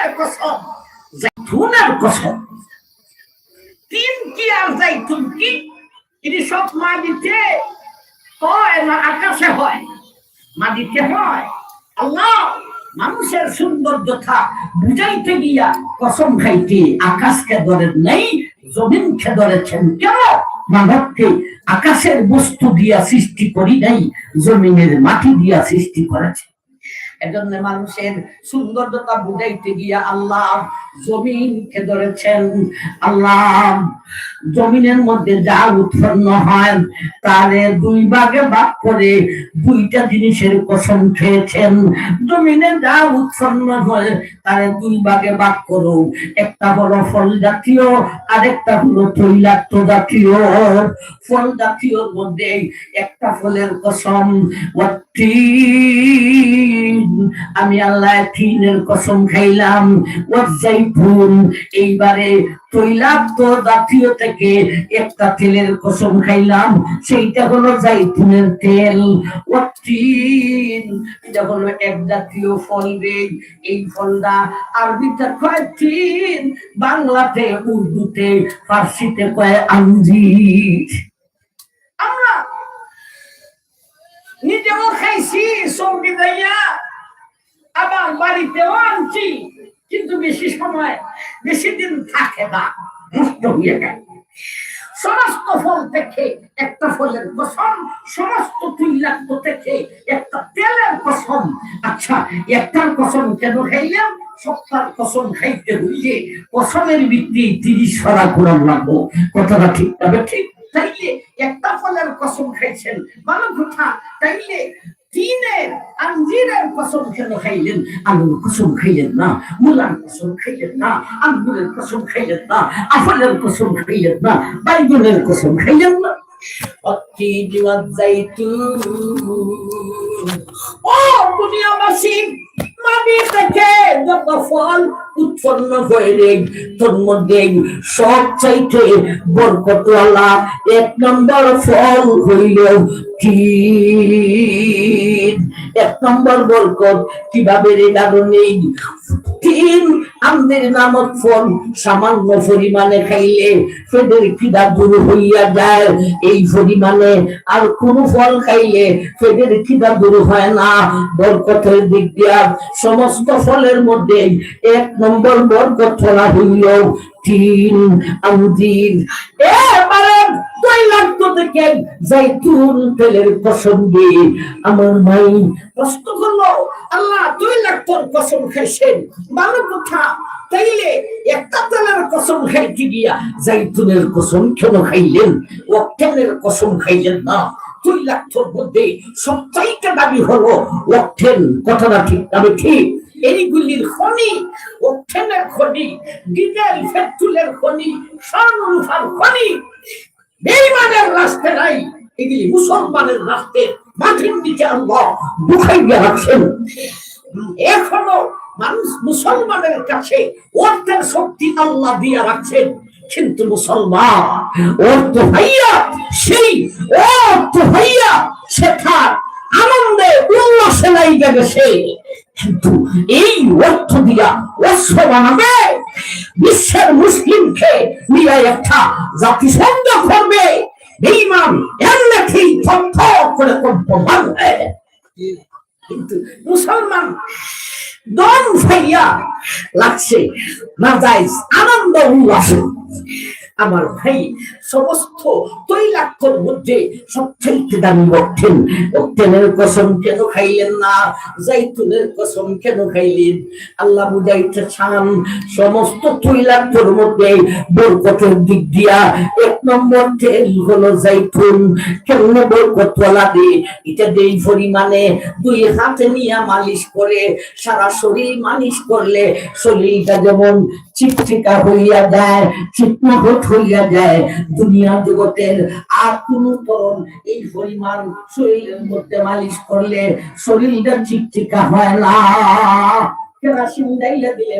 তিনের কসম, জাইতুনের কসম। তিন কি আর কি? সব হয়, না আকাশে হয় হয়, আল্লাহ মানুষের সৌন্দর্যতা বুঝাইতে গিয়া কসম খাইতে আকাশকে ধরেন নেই, জমিনকে ধরেছেন কেন? মানবকে আকাশের বস্তু দিয়া সৃষ্টি করি নাই, জমিনের মাটি দিয়া সৃষ্টি করেছে। এজন্য মানুষের সৌন্দর্যতা বুঝাইতে গিয়া আল্লাহ জমিনকে ধরেছেন? আল্লাহ জমিনের মধ্যে যা উৎপন্ন হয় তারে দুই ভাগে ভাগ করে দুইটা জিনিসের কসম খেয়েছেন। জমিনে যা উৎপন্ন হয় তারে দুই ভাগে ভাগ করো একটা হলো ফল জাতীয়, আরেকটা হলো তৈলাক্ত জাতীয়। ফল জাতীয়র মধ্যে একটা ফলের কসম আমি আল্লাহ তিনের কসম খাইলাম। ওয়াজাইতুন এইবারে তৈলাক্ত জাতীয় থেকে একটা তেলের কসম খাইলাম। সেইটা হলো জাইতুনের তেল। ওয়াত্তিন এটা হলো এক জাতীয় ফল রে। এই ফলটা আরবিতে কয় তিন? বাংলাতে, উর্দুতে, ফার্সিতে কয় আঞ্জির। আমরা নিজেও খাইছি, সৌদি যাইয়া আবার বাড়িতেও আনছি। কিন্তু বেশি সময়, বেশি দিন থাকে না নষ্ট হয়ে যায় সমস্ত ফল থেকে একটা ফলের কসম সমস্ত তৈলাক্ত থেকে একটা তেলের কসম আচ্ছা একটার কসম কেন খাইলাম? সপ্তাহ কসম খাইতে হইলে কসমের ভিত্তি তিরিশ ফরা কোরআন লাগবো। কথাটা ঠিক তবে ঠিক, তাইলে একটা ফলের কসম খাইছেন, ভালো কথা। তাইলে তিনের কসম কেন খাইলেন আলুর কসম খাইলেন না মুলার কসম খাইলেন না আঙ্গুরের কসম খাইলেন না আপেলের কসম খাইলেন না বাইগনের কসম খাইলেন না التين والزيتون ও দুনিয়াবাসী মাটি থেকে যত ফল উৎপন্ন হয়ে তোর মধ্যে সব চাইতে বরকতওয়ালা এক নম্বর ফল হইল তিন এক নম্বর বরকত কীভাবে রে নেই? তিন, আমাদের নামক ফল সামান্য পরিমাণে খাইলে ফেদের খিদা দূর হইয়া যায়। এই পরিমাণে আর কোন ফল খাইলে ফেদের খিদা দূর হয় না। বরকতের দিক দিয়া সমস্ত ফলের মধ্যে এক নম্বর বরকত ফলা হইল তিন আঙ্জির তৈলাক্ত থেকে জাইতুন তেলের কসম আমার ভাই প্রশ্ন করল, আল্লাহ তৈলাক্তর কসম খাইছেন। ভালো কথা। তাইলে একটা তেলের কসম খাইতে গিয়া জাইতুনের কসম কেন খাইলেন? ওয়াক্টেনের কসম খাইলেন না। তৈলাক্তর মধ্যে সবচাইতে দাবি হলো ওয়াক্টেন কথাটা ঠিক তবে ঠিক? এইগুলির খনি ওক্টেনের খনি, ডিজেল পেট্রোলের খনি স্বর্ণরূপার খনি। বেইমানের রাস্তে নাই, এগুলি মুসলমানের রাস্তে মাটির দিকে আল্লাহ ঢুকাইয়া রাখছেন এখনও মানুষ মুসলমানের কাছে অর্থের শক্তি আল্লাহ দিয়া রাখছেন, কিন্তু মুসলমান অর্থ ভাইয়া সেই অর্থ ভাইয়া শেখার আনন্দে উল্লাসে নাই গেছে। কিন্তু এই অর্থ দিয়া অশ্ব বানাবে, বিশ্বের মুসলিমকে নিয়ে একটা জাতিসংঘ বেইমান এমনি ঠিক করে হয় কিন্তু মুসলমান দম ফাইয়া লাগছে না যাই আনন্দ উল্লাসে। আমার ভাই সমস্ত তৈলাক্তর মধ্যে সবচেয়ে দামি অক্টেন অক্টেনের কসম কেন খাইলেন না? জাইতুনের কসম কেন খাইলেন? আল্লাহ বুঝাইতে চান সমস্ত তৈলাক্তর মধ্যে বরকতের দিক দিয়া নম্বর তেল হলো জাইতুন কেমনে বরকত লাগে? এটা যেই পরিমাণে দুই হাতে নিয়ে মালিশ করে, সারা শরীর মালিশ করলে শরীরটা যেমন চিকচিকা হইয়া যায় চিকমহট হইয়া যায়। দুনিয়া জগতের আর কোন তরণ এই পরিমাণ শরীরের মধ্যে মালিশ করলে শরীরটা চিকচিকা হয় না। কেরাসিন ডাইলা দিলে